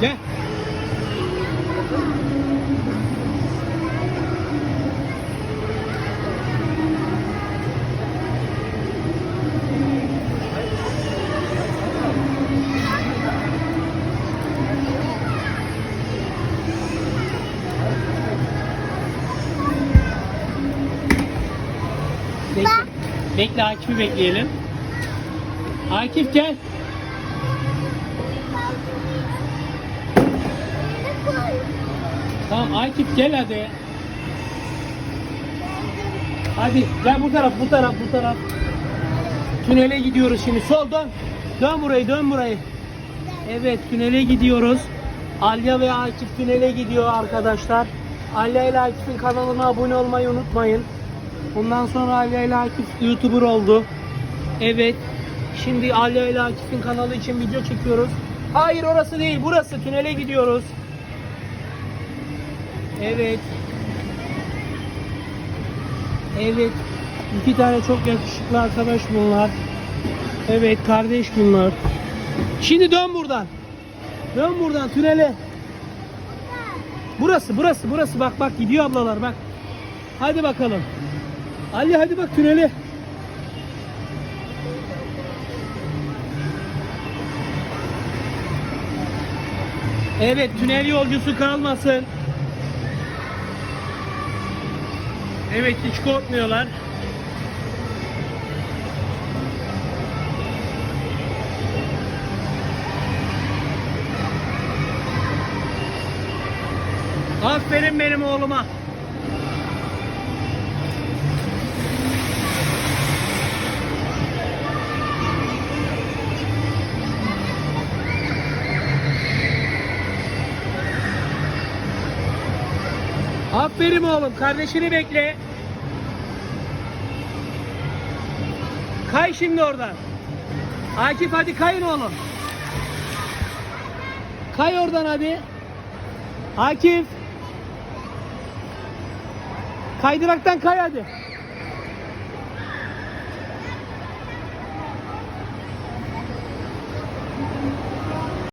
Gel. Bekle, bekle Akif'i bekleyelim. Akif gel. Tamam Akif gel hadi. Hadi gel bu taraf bu taraf bu taraf. Tünele gidiyoruz şimdi. Sol dön. Dön burayı dön burayı. Evet tünele gidiyoruz. Alya ve Akif tünele gidiyor arkadaşlar. Alya ile Akif'in kanalına abone olmayı unutmayın. Bundan sonra Alya ile Akif YouTuber oldu. Evet. Şimdi Alya ile Akif'in kanalı için video çekiyoruz. Hayır orası değil burası tünele gidiyoruz. Evet. Evet. İki tane çok yakışıklı arkadaş bunlar. Evet kardeş bunlar. Şimdi dön buradan. Dön buradan tünele. Burası burası burası bak bak gidiyor ablalar bak. Hadi bakalım. Ali hadi bak tünele. Evet tünel yolcusu kalmasın. Evet hiç korkmuyorlar. Aferin benim oğluma. Aferin oğlum. Kardeşini bekle. Kay şimdi oradan. Akif hadi kayın oğlum. Kay oradan hadi. Akif. Kaydıraktan kay hadi.